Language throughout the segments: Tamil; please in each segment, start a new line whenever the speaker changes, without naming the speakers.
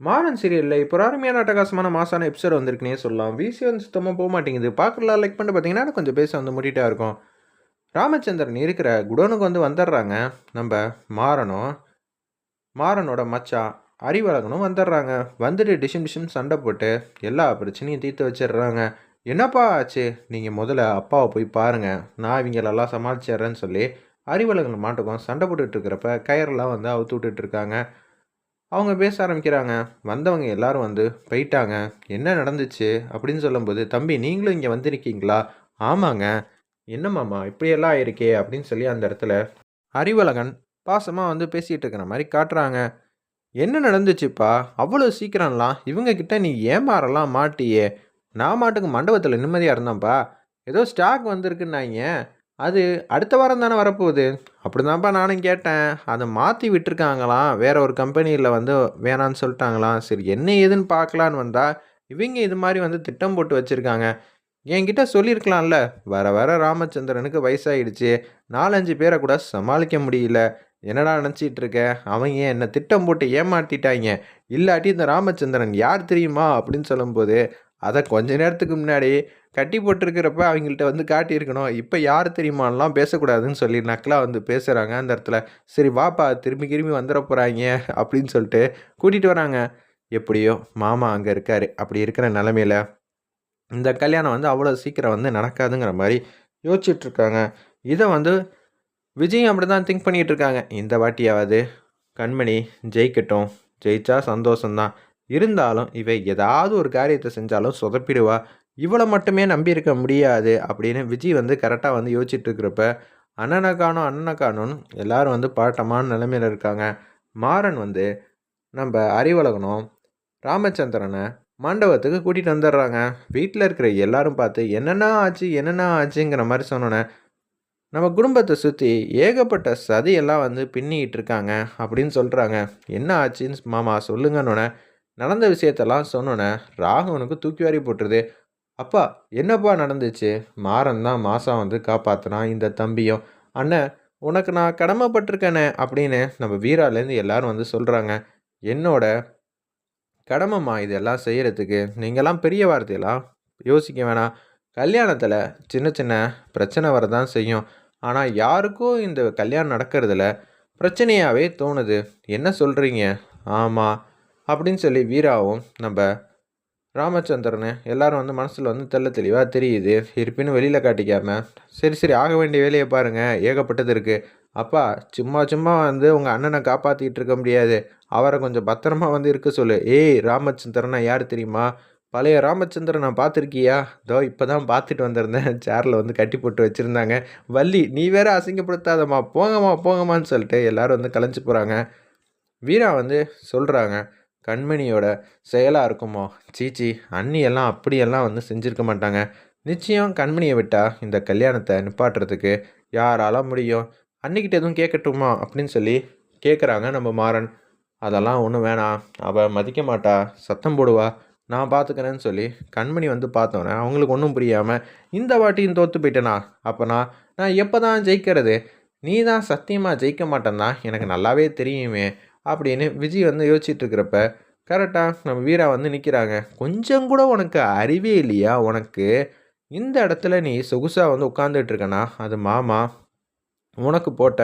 மாறன் சீரியலில் இப்போ ஒரு அருமையான அட்டகாசமான மாசான எபிசோட் வந்திருக்குனே சொல்லலாம். விசி வந்து சுத்தமாக போக மாட்டேங்குது. பார்க்கலாம் லைக் பண்ணிட்டு பார்த்தீங்கன்னா கொஞ்சம் பேச வந்து முடிட்டா இருக்கும். ராமச்சந்திரன் இருக்கிற குடோனுக்கு வந்து வந்துடுறாங்க. நம்ம மாறனும் மாறனோட மச்சான் அறிவழகனும் வந்துடுறாங்க. வந்துட்டு டிஷன் டிஷன் சண்டை போட்டு எல்லா பிரச்சனையும் தீர்த்து வச்சிடுறாங்க. என்னப்பா ஆச்சு? நீங்கள் முதல்ல அப்பாவை போய் பாருங்கள் நான் இவங்களெல்லாம் சமாளிச்சிடுறேன்னு சொல்லி அறிவழகன் மாட்டுக்கும் சண்டை போட்டுட்டு இருக்கிறப்ப கயரெல்லாம் வந்து அவுத்து விட்டுட்டு இருக்காங்க. அவங்க பேச ஆரம்பிக்கிறாங்க. வந்தவங்க எல்லாரும் வந்து போயிட்டாங்க. என்ன நடந்துச்சு? அப்படின்னு சொல்லும்போது தம்பி நீங்களும் இங்கே வந்திருக்கீங்களா? ஆமாங்க. என்னமாம்மா இப்படியெல்லாம் ஆயிருக்கே அப்படின்னு சொல்லி அந்த இடத்துல அறிவழகன் பாசமாக வந்து பேசிகிட்டு இருக்கிற மாதிரி காட்டுறாங்க. என்ன நடந்துச்சுப்பா? அவ்வளோ சீக்கிரம்லாம் இவங்க கிட்ட நீ ஏமாறலாம் மாட்டியே? நான் மாட்டுக்கு மண்டபத்தில் நிம்மதியாக இருந்தேன்ப்பா. ஏதோ ஸ்டாக் வந்திருக்குன்னாங்க அது அடுத்த வாரம் தானே வரப்போகுது. அப்படிதான்ப்பா நானும் கேட்டேன். அதை மாற்றி விட்டுருக்காங்களாம். வேறு ஒரு கம்பெனியில் வந்து வேணான்னு சொல்லிட்டாங்களாம். சரி என்ன ஏதுன்னு பார்க்கலான்னு வந்தால் இவங்க இது மாதிரி வந்து திட்டம் போட்டு வச்சுருக்காங்க. என்கிட்ட சொல்லியிருக்கலாம்ல. வர வர ராமச்சந்திரனுக்கு வயசாகிடுச்சு நாலஞ்சு பேரை கூட சமாளிக்க முடியல. என்னடா நினச்சிட்டு இருக்க? அவங்க என்னை திட்டம் போட்டு ஏமாற்றிட்டாங்க இல்லாட்டி இந்த ராமச்சந்திரன் யார் தெரியுமா? அப்படின்னு சொல்லும்போது அதை கொஞ்ச நேரத்துக்கு முன்னாடி கட்டி போட்டிருக்கிறப்ப அவங்கள்ட்ட வந்து காட்டியிருக்கணும். இப்போ யார் தெரியுமாலாம் பேசக்கூடாதுன்னு சொல்லி நக்கலாக வந்து பேசுகிறாங்க அந்த இடத்துல சரி வாப்பா திரும்பி திரும்பி வந்துட போகிறாங்க அப்படின்னு சொல்லிட்டு கூட்டிகிட்டு வராங்க. எப்படியோ மாமா அங்கே இருக்கார். அப்படி இருக்கிற நிலமையில இந்த கல்யாணம் வந்து அவ்வளோ சீக்கிரம் வந்து நடக்காதுங்கிற மாதிரி யோசிச்சுட்ருக்காங்க இதை வந்து விஜயும் அப்படி தான் திங்க் பண்ணிகிட்டு இருக்காங்க. இந்த வாட்டியாவது கண்மணி ஜெயிக்கட்டும். ஜெயிச்சா சந்தோஷம்தான். இருந்தாலும் இவை ஏதாவது ஒரு காரியத்தை செஞ்சாலும் சொதப்பிடுவா. இவ்வளோ மட்டுமே நம்பியிருக்க முடியாது அப்படின்னு விஜய் வந்து கரெக்டாக வந்து யோசிச்சுட்டு இருக்கிறப்ப அண்ணனை காணும் அண்ணனை காணும்னு எல்லாரும் வந்து பாட்டமான நிலைமையில் இருக்காங்க. மாறன் வந்து நம்ம அறிவழகனும் ராமச்சந்திரனை மண்டபத்துக்கு கூட்டிகிட்டு வந்துடுறாங்க. வீட்டில் இருக்கிற எல்லாரும் பார்த்து என்னென்ன ஆச்சு? என்னென்ன ஆச்சுங்கிற மாதிரி சொன்னோன்னே நம்ம குடும்பத்தை சுற்றி ஏகப்பட்ட சதியெல்லாம் வந்து பின்னிக்கிட்டு இருக்காங்க அப்படின்னு சொல்கிறாங்க என்ன ஆச்சுன்னு மாமா சொல்லுங்கன்னொன்னே நடந்த விஷயத்தெல்லாம் சொன்னோன்னே ராகவனுக்கு தூக்கி வாரி போட்டுருது. அப்பா என்னப்பா நடந்துச்சு? மாறன் தான் மாதம் வந்து காப்பாற்றினான் இந்த தம்பியும் அண்ணன் உனக்கு நான் கடமைப்பட்டிருக்கேனே அப்படின்னு நம்ம வீராலேருந்து எல்லாரும் வந்து சொல்கிறாங்க என்னோட கடமைம்மா இதெல்லாம் செய்கிறதுக்கு நீங்கள்லாம் பெரிய வார்த்தையெல்லாம் யோசிக்க வேணாம். கல்யாணத்தில் சின்ன சின்ன பிரச்சனை வரதான் செய்யும். ஆனால் யாருக்கும் இந்த கல்யாணம் நடக்கிறதுல பிரச்சனையாகவே தோணுது. என்ன சொல்கிறீங்க ஆமாம் அப்படின்னு சொல்லி வீராவும் நம்ம ராமச்சந்திரனு எல்லாரும் வந்து மனசில் வந்து தெள்ள தெளிவாக தெரியுது. இருப்பினும் வெளியில் காட்டிக்காம சரி சரி ஆக வேண்டிய வேலையை பாருங்கள் ஏகப்பட்டது இருக்குது அப்பா சும்மா சும்மா வந்து உங்கள் அண்ணனை காப்பாற்றிக்கிட்டு இருக்க முடியாது. அவரை கொஞ்சம் பத்திரமா வந்து இருக்க சொல்லு. ஏய் ராமச்சந்திரனா யார் தெரியுமா? பழைய ராமச்சந்திரன் நான் பார்த்துருக்கியா? இதோ இப்போ தான் பார்த்துட்டு வந்திருந்தேன். சேரில் வந்து கட்டி போட்டு வச்சுருந்தாங்க. வள்ளி நீ வேற அசிங்கப்படுத்தாதம்மா. போங்கம்மா போங்கம்மான்னு சொல்லிட்டு எல்லோரும் வந்து கலைஞ்சு போகிறாங்க வீரா வந்து சொல்கிறாங்க கண்மணியோட செயலாக இருக்குமோ? சீச்சி அண்ணியெல்லாம் அப்படியெல்லாம் வந்து செஞ்சுருக்க மாட்டாங்க. நிச்சயம் கண்மணியை விட்டால் இந்த கல்யாணத்தை நிப்பாட்டுறதுக்கு யாரால முடியும்? அன்னிக்கிட்ட எதுவும் கேட்கட்டுமா அப்படின்னு சொல்லி கேட்குறாங்க நம்ம மாறன். அதெல்லாம் ஒன்றும் வேணாம். அவள் மதிக்க மாட்டா. சத்தம் போடுவா. நான் பார்த்துக்கிறேன்னு சொல்லி கண்மணி வந்து பார்த்தோன்னே அவங்களுக்கு ஒன்றும் புரியாமல் இந்த வாட்டியும் தோற்று போயிட்டேனா? அப்போனா நான் எப்போ தான் ஜெயிக்கிறது? நீ தான் சத்தியமாக ஜெயிக்க மாட்டேன்னா எனக்கு நல்லாவே தெரியுமே. அப்படின்னு விஜய் வந்து யோசிச்சுட்டு இருக்கிறப்ப கரெக்டாக நம்ம வீரா வந்து நிற்கிறாங்க கொஞ்சம் கூட உனக்கு அறிவே இல்லையா? உனக்கு இந்த இடத்துல நீ சொகுசாக வந்து உட்காந்துட்டு இருக்கனா அது மாமா உனக்கு போட்ட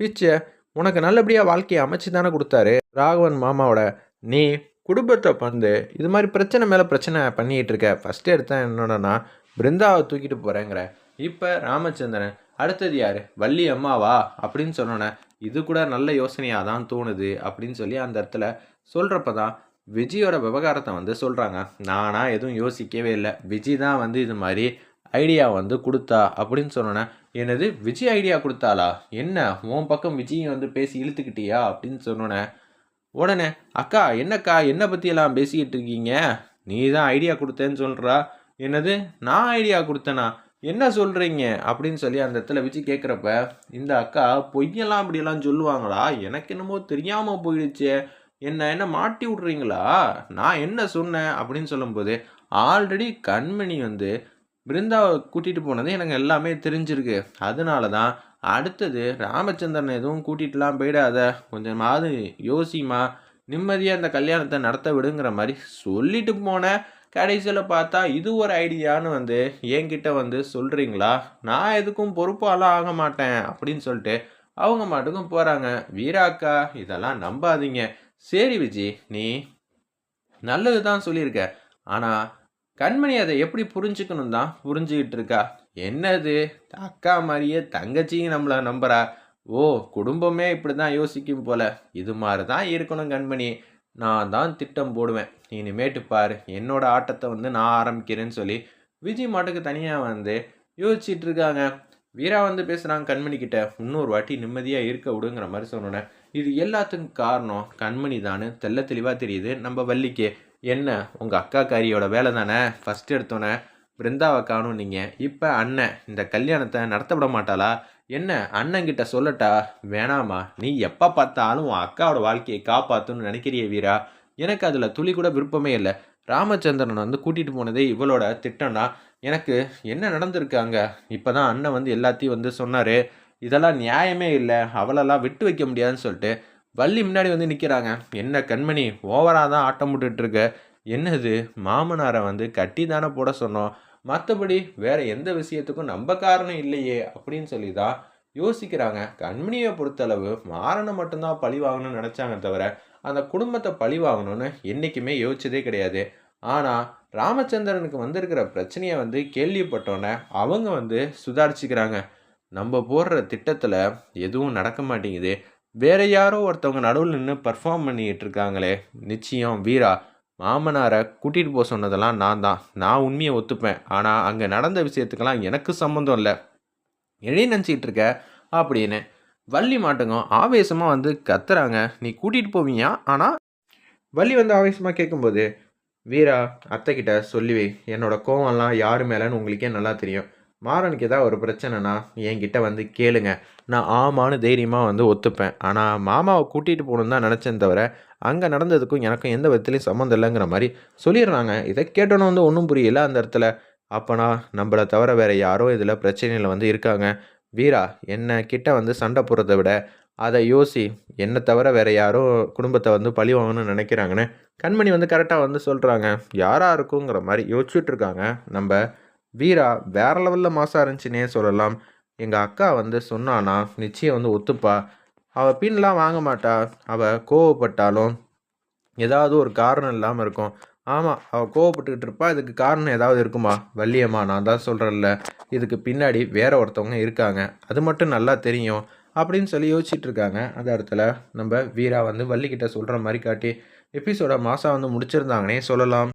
பிச்சை உனக்கு நல்லபடியாக வாழ்க்கையை அமைச்சு தானே கொடுத்தாரு. ராகவன் மாமாவோட நீ குடும்பத்தை வந்து இது மாதிரி பிரச்சனை மேலே பிரச்சனை பண்ணிகிட்டு இருக்க ஃபஸ்ட்டு எடுத்தேன் என்னன்னா பிருந்தாவை தூக்கிட்டு போகிறேங்கிற இப்போ ராமச்சந்திரன் அடுத்தது யார்? வள்ளி அம்மாவா? அப்படின்னு சொன்னோன்னே இது கூட நல்ல யோசனையாக தான் தோணுது அப்படின்னு சொல்லி அந்த இடத்துல சொல்கிறப்ப தான் விஜயோட விவகாரத்தை வந்து சொல்கிறாங்க நானாக எதுவும் யோசிக்கவே இல்லை. விஜய் தான் வந்து இது மாதிரி ஐடியா வந்து கொடுத்தா அப்படின்னு சொன்னோன்னே என்னது விஜய் ஐடியா கொடுத்தாளா? என்ன உன் பக்கம் விஜய் வந்து பேசி இழுத்துக்கிட்டியா? அப்படின்னு சொன்னோன்னே உடனே அக்கா என்னக்கா என்னை பற்றியெல்லாம் பேசிக்கிட்டு இருக்கீங்க? நீ தான் ஐடியா கொடுத்தேன்னு சொல்கிறா என்னது நான் ஐடியா கொடுத்தேனா? என்ன சொல்கிறீங்க அப்படின்னு சொல்லி அந்த இடத்துல வச்சு கேட்குறப்ப இந்த அக்கா பொய்யெல்லாம் அப்படியெல்லாம் சொல்லுவாங்களா? எனக்கு என்னமோ தெரியாமல் போயிடுச்சு. என்ன என்ன மாட்டி விட்றீங்களா? நான் என்ன சொன்னேன்? அப்படின்னு சொல்லும்போது ஆல்ரெடி கண்மணி வந்து பிருந்தாவை கூட்டிகிட்டு போனது எனக்கு எல்லாமே தெரிஞ்சிருக்கு. அதனால தான் அடுத்தது ராமச்சந்திரன் எதுவும் கூட்டிகிட்டுலாம் போயிடாத. கொஞ்சமாவது யோசிமா நிம்மதியாக இந்த கல்யாணத்தை நடத்த விடுங்கிற மாதிரி சொல்லிட்டு போனேன். கடைசியில் பார்த்தா இது ஒரு ஐடியான்னு வந்து என்கிட்ட வந்து சொல்கிறீங்களா நான் எதுக்கும் பொறுப்பாலாம் ஆக மாட்டேன் அப்படின்னு சொல்லிட்டு அவங்க மாட்டுக்கும் போகிறாங்க வீராக்கா இதெல்லாம் நம்பாதீங்க. சரி விஜி நீ நல்லது தான் சொல்லியிருக்க. ஆனால் கண்மணி அதை எப்படி புரிஞ்சுக்கணும் தான் புரிஞ்சுக்கிட்டு இருக்கா? என்னது? அக்கா மாதிரியே தங்கச்சியும் நம்மளை நம்புறா. ஓ குடும்பமே இப்படி தான் யோசிக்கும் போல. இது மாதிரி தான் இருக்கணும் கண்மணி. நான் தான் திட்டம் போடுவேன். இனிமேட்டு பார் என்னோட ஆட்டத்தை வந்து நான் ஆரம்பிக்கிறேன்னு சொல்லி விஜய் மாட்டுக்கு தனியாக வந்து யோசிச்சுட்டு இருக்காங்க. வீரா வந்து பேசுகிறாங்க கண்மணி கிட்ட இன்னொரு வாட்டி நிம்மதியாக இருக்க விடுங்கிற மாதிரி சொன்னோன்னே இது எல்லாத்துக்கும் காரணம் கண்மணி தானு தெள்ள தெளிவாக தெரியுது. நம்ம வள்ளிக்கு என்ன உங்கள் அக்கா காரியோட வேலை தானே? ஃபஸ்ட் எடுத்தோன்னே பிருந்தாவை காணும் நீங்கள் இப்போ அண்ணன் இந்த கல்யாணத்தை நடத்தப்பட மாட்டாளா? என்ன அண்ணங்கிட்ட சொல்லட்டா? வேணாமா நீ எப்போ பார்த்தாலும் உன் அக்காவோட வாழ்க்கையை காப்பாற்றணும்னு நினைக்கிறிய வீரா. எனக்கு அதில் துளி கூட விருப்பமே இல்லை. ராமச்சந்திரன் வந்து கூட்டிகிட்டு போனதே இவளோட திட்டம்னா எனக்கு என்ன நடந்திருக்காங்க இப்போ தான் அண்ணன் வந்து எல்லாத்தையும் வந்து சொன்னார். இதெல்லாம் நியாயமே இல்லை. அவளெல்லாம் விட்டு வைக்க முடியாதுன்னு சொல்லிட்டு வள்ளி முன்னாடி வந்து நிற்கிறாங்க என்ன கண்மணி ஓவராக தான் ஆட்டம் போட்டுட்ருக்க என்னது? மாமனாரை வந்து கட்டி தானே போட சொன்னோம். மற்றபடி வேற எந்த விஷயத்துக்கும் நம்ம காரணம் இல்லையே அப்படின்னு சொல்லி தான் யோசிக்கிறாங்க. கண்மணியை பொறுத்தளவு மாறனை மட்டும்தான் பழி வாங்கணும்னு நினச்சாங்க தவிர அந்த குடும்பத்தை பழி வாங்கணும்னு என்றைக்குமே யோசிச்சதே கிடையாது. ஆனால் ராமச்சந்திரனுக்கு வந்திருக்கிற பிரச்சனையை வந்து கேள்விப்பட்டோன்னே அவங்க வந்து சுதாரிச்சுக்கிறாங்க. நம்ம போடுற திட்டத்தில் எதுவும் நடக்க மாட்டேங்குது. வேற யாரோ ஒருத்தவங்க நடுவில் நின்று பர்ஃபார்ம் பண்ணிக்கிட்டு இருக்காங்களே. நிச்சயம் வீரா மாமனாரை கூட்டிகிட்டு போக சொன்னதெல்லாம் நான் தான். நான் உண்மையை ஒத்துப்பேன். ஆனால் அங்கே நடந்த விஷயத்துக்கெல்லாம் எனக்கு சம்மந்தம் இல்லை. எழுதி நினச்சிக்கிட்டு இருக்க? அப்படின்னு வள்ளி மாட்டுங்க ஆவேசமாக வந்து கத்துறாங்க. நீ கூட்டிகிட்டு போவீங்க ஆனால் வள்ளி வந்து ஆவேசமாக கேட்கும்போது வீரா அத்தைக்கிட்ட சொல்லுவே என்னோட கோவம்லாம் யார் மேலேன்னு உங்களுக்கே நல்லா தெரியும். மாறனுக்கு ஏதாவது ஒரு பிரச்சனைனா என்கிட்ட வந்து கேளுங்க. நான் ஆமான்னு தைரியமாக வந்து ஒத்துப்பேன். ஆனால் மாமாவை கூட்டிகிட்டு போகணுன்னு தான் நினச்சேன் தவிர அங்கே நடந்ததுக்கும் எனக்கும் எந்த விதத்துலையும் சம்மந்தம் இல்லைங்கிற மாதிரி சொல்லிடுறாங்க. இதை கேட்டோன்னு வந்து ஒன்றும் புரியல அந்த இடத்துல. அப்போனா நம்மளை தவிர வேறு யாரோ இதில் பிரச்சனையில் வந்து இருக்காங்க. வீரா என்னை கிட்ட வந்து சண்டை போடுறத விட அதை யோசி. என்னை தவிர வேறு யாரோ குடும்பத்தை வந்து பழி வாங்கணும்னு நினைக்கிறாங்கன்னு கண்மணி வந்து கரெக்டாக வந்து சொல்கிறாங்க யாராக இருக்குங்கிற மாதிரி யோசிச்சுட்ருக்காங்க நம்ம வீரா வேற லெவலில் மாசாக இருந்துச்சுன்னே சொல்லலாம். எங்கள் அக்கா வந்து சொன்னானா நிச்சயம் வந்து ஒத்துப்பா. அவள் பின்லாம் வாங்க மாட்டா. அவள் கோவப்பட்டாலும் ஏதாவது ஒரு காரணம் இல்லாமல் இருக்கும். ஆமாம் அவள் கோவப்பட்டுக்கிட்டு இருப்பா. இதுக்கு காரணம் ஏதாவது இருக்குமா? வள்ளியம்மா நான் தான் சொல்கிறேன்ல இதுக்கு பின்னாடி வேற ஒருத்தவங்க இருக்காங்க. அது மட்டும் நல்லா தெரியும். அப்படின்னு சொல்லி யோசிச்சுட்டு இருக்காங்க. அந்த இடத்துல நம்ம வீரா வந்து வள்ளிக்கிட்ட சொல்கிற மாதிரி காட்டி எபிசோட மாதம் வந்து முடிச்சிருந்தாங்கன்னே சொல்லலாம்.